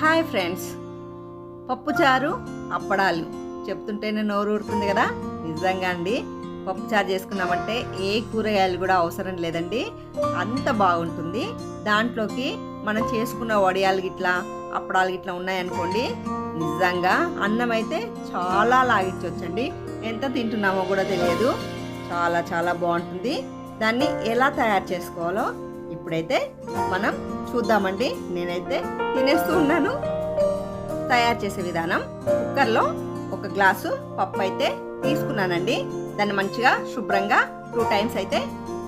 Hi friends. పప్పుచారు అప్పడాలు. చెప్తుంటేనే నోరు ఊరుతుంది కదా? నిజంగా అండి. పప్పుచారు చేసుకున్నామంటే ఏ కూరగాయలు కూడా అవసరం లేదండి. అంత బాగుంటుంది. దాంట్లోకి మనం చేసుకున్న వడియాలు గిట్లా అప్పడాలు గిట్లా ఉన్నాయనుకోండి నిజంగా అన్నం అయితే చాలా లాగించవచ్చండి ఎంత తింటున్నామో కూడా తెలియదు. చాలా చాలా బాగుంటుంది. దాన్ని ఎలా తయారు చేసుకోవాలో ఇప్పుడైతే మనం చూద్దామండి. నేనైతే తినేస్తూ ఉన్నాను. తయారు చేసే విధానం. కుక్కర్లో ఒక గ్లాసు పప్పు అయితే తీసుకున్నానండి. దాన్ని మంచిగా శుభ్రంగా టూ టైమ్స్ అయితే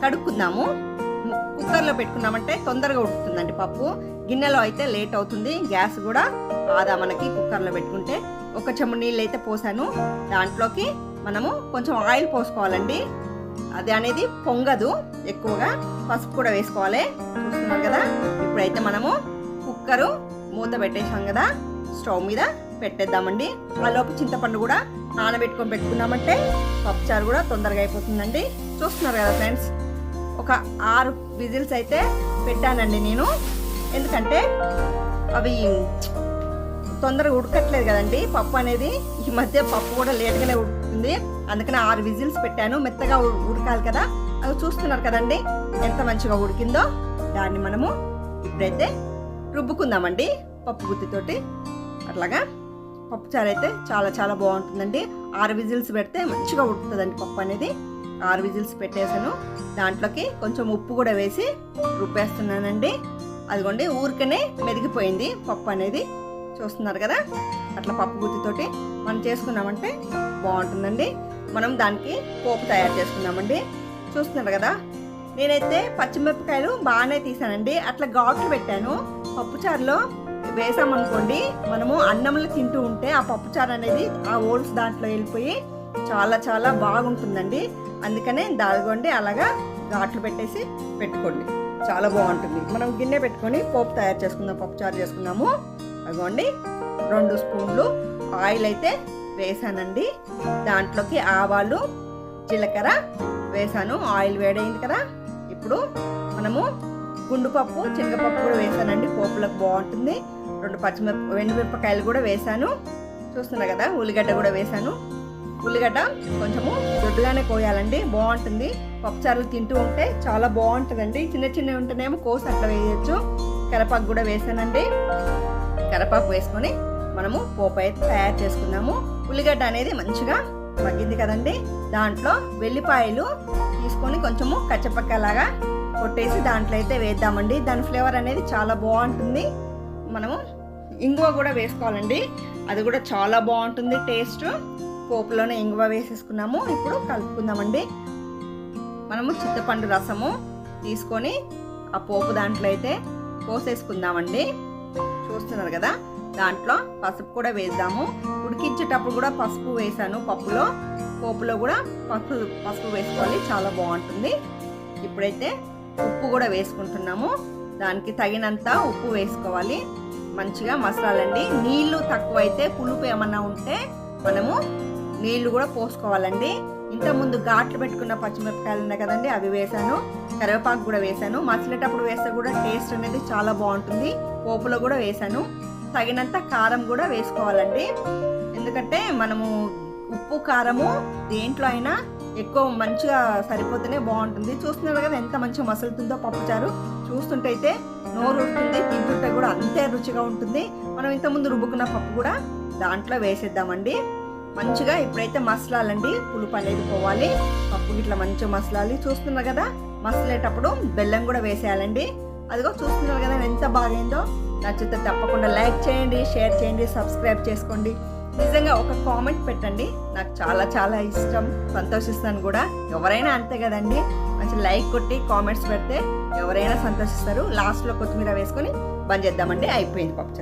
కడుక్కుందాము. కుక్కర్లో పెట్టుకున్నామంటే తొందరగా ఉడుకుతుందండి పప్పు. గిన్నెలో అయితే లేట్ అవుతుంది. గ్యాస్ కూడా ఆదా మనకి కుక్కర్లో పెట్టుకుంటే. ఒక చెమ్ము నీళ్ళు అయితే పోసాను. దాంట్లోకి మనము కొంచెం ఆయిల్ పోసుకోవాలండి. అది అనేది పొంగదు ఎక్కువగా. పసుపు కూడా వేసుకోవాలి. చూస్తున్నాం కదా? ఇప్పుడైతే మనము కుక్కరు మూత పెట్టేసాం కదా? స్టవ్ మీద పెట్టేద్దామండి. ఆ లోపు చింతపండు కూడా నానబెట్టుకొని పెట్టుకున్నామంటే పప్పుచారు కూడా తొందరగా అయిపోతుందండి. చూస్తున్నారు కదా ఫ్రెండ్స్? ఒక ఆరు విజిల్స్ అయితే పెట్టానండి నేను. ఎందుకంటే అవి తొందరగా ఉడకట్లేదు కదండి. పప్పు అనేది ఈ మధ్య పప్పు కూడా లేట్గానే ఉడుకుతుంది. అందుకని ఆరు విజిల్స్ పెట్టాను. మెత్తగా ఉడకాలి కదా. అవి చూస్తున్నారు కదండి. ఎంత మంచిగా ఉడికిందో దాన్ని మనము ఇప్పుడైతే రుబ్బుకుందామండి పప్పు గుత్తితోటి. అట్లాగా పప్పు అయితే చాలా చాలా బాగుంటుందండి. ఆరు విజిల్స్ పెడితే మంచిగా ఉడుకుతుందండి పప్పు అనేది. ఆరు విజిల్స్ పెట్టేసాను దాంట్లోకి కొంచెం ఉప్పు కూడా వేసి రుబ్బేస్తున్నానండి. అదిగోండి ఊరికనే మెదిగిపోయింది పప్పు అనేది. చూస్తున్నారు కదా? అట్లా పప్పు గుత్తితోటి మనం చేసుకున్నామంటే బాగుంటుందండి. మనం దానికి పోపు తయారు చేసుకున్నామండి చూస్తున్నారు కదా? నేనైతే పచ్చిమిరపకాయలు బాగానే తీసానండి. అట్లా ఘాట్లు పెట్టాను. పప్పుచారులో వేసామనుకోండి మనము అన్నంలో తింటూ ఉంటే ఆ పప్పుచారు అనేది ఆ ఓల్స్ దాంట్లో వెళ్ళిపోయి చాలా చాలా బాగుంటుందండి. అందుకనే దాల్గొండి అలాగా ఘాట్లు పెట్టేసి పెట్టుకోండి. చాలా బాగుంటుంది. మనం గిన్నె పెట్టుకొని పోపు తయారు చేసుకుందాం పప్పుచారు చేసుకుందాము. అదిగోండి రెండు స్పూన్లు ఆయిల్ అయితే వేసానండి. దాంట్లోకి ఆవాలు జీలకర్ర వేసాను. ఆయిల్ వేడైంది కదా. ఇప్పుడు మనము గుండుపప్పు శనగపప్పు కూడా వేసానండి. పోపులకు బాగుంటుంది. రెండు పచ్చిమిరప ఎండుమిరపకాయలు కూడా వేసాను. చూస్తున్నా కదా ఉల్లిగడ్డ కూడా వేసాను. ఉల్లిగడ్డ కొంచెము దొడ్డుగానే కోయాలండి. బాగుంటుంది. పప్పుచారులు తింటూ ఉంటే చాలా బాగుంటుందండి. చిన్న చిన్నవి ఉంటేనేమో కోసి అట్లా వేయచ్చు. కరపాకు కూడా వేసానండి. కరపాకు వేసుకొని మనము పోపు అయితే తయారు చేసుకుందాము. ఉల్లిగడ్డ అనేది మంచిగా మగ్గింది కదండి. దాంట్లో వెల్లిపాయలు తీసుకొని కొంచెము కచ్చపక్కలాగా కొట్టేసి దాంట్లో అయితే వేద్దామండి. దాని ఫ్లేవర్ అనేది చాలా బాగుంటుంది. మనము ఇంగువ కూడా వేసుకోవాలండి. అది కూడా చాలా బాగుంటుంది టేస్ట్. పోపులోనే ఇంగువ వేసేసుకున్నాము. ఇప్పుడు కలుపుకుందామండి. మనము చింతపండు రసము తీసుకొని ఆ పోపు దాంట్లో అయితే పోసేసుకుందామండి. చూస్తున్నారు కదా? దాంట్లో పసుపు కూడా వేద్దాము. ఉడికించేటప్పుడు కూడా పసుపు వేసాను పప్పులో. పోపులో కూడా పసుపు పసుపు వేసుకోవాలి చాలా బాగుంటుంది. ఇప్పుడైతే ఉప్పు కూడా వేసుకుంటున్నాము. దానికి తగినంత ఉప్పు వేసుకోవాలి. మంచిగా మసాలండి నీళ్ళు తక్కువైతే పులుపు ఏమన్నా ఉంటే మనము నీళ్ళు కూడా పోసుకోవాలండి. ఇంతకుముందు ఘాట్లు పెట్టుకున్న పచ్చిమిరపకాయలు ఉన్నాయి కదండి అవి వేసాను. కరివేపాకు కూడా వేసాను మసిలేటప్పుడు వేస్తే కూడా టేస్ట్ అనేది చాలా బాగుంటుంది. పోపులో కూడా వేసాను తగినంత కారం కూడా వేసుకోవాలండి. ఎందుకంటే మనము ఉప్పు కారము దేంట్లో అయినా ఎక్కువ మంచిగా సరిపోతేనే బాగుంటుంది. చూస్తున్నారు కదా ఎంత మంచిగా మసులుతుందో పప్పుచారు. చూస్తుంటే అయితే నోరు ఉంటుంది తింటుంటే కూడా అంతే రుచిగా ఉంటుంది. మనం ఇంతకుముందు రుబ్బుకున్న పప్పు కూడా దాంట్లో వేసేద్దామండి. మంచిగా ఇప్పుడైతే మసలాలండి పులుపు అనేది పోవాలి. పప్పు ఇట్లా మంచిగా మసలాలి. చూస్తున్నారు కదా మసలేటప్పుడు బెల్లం కూడా వేసేయాలండి. అదిగో చూస్తున్నారు కదా ఎంత బాగైందో. నచ్చితే తప్పకుండా లైక్ చేయండి షేర్ చేయండి సబ్స్క్రైబ్ చేసుకోండి. నిజంగా ఒక కామెంట్ పెట్టండి. నాకు చాలా చాలా ఇష్టం. సంతోషిస్తాను కూడా. ఎవరైనా అంతే కదండి. మంచి లైక్ కొట్టి కామెంట్స్ పెడితే ఎవరైనా సంతోషిస్తారు. లాస్ట్లో కొత్తిమీర వేసుకొని బంద్ చేద్దామండి. అయిపోయింది పప్పు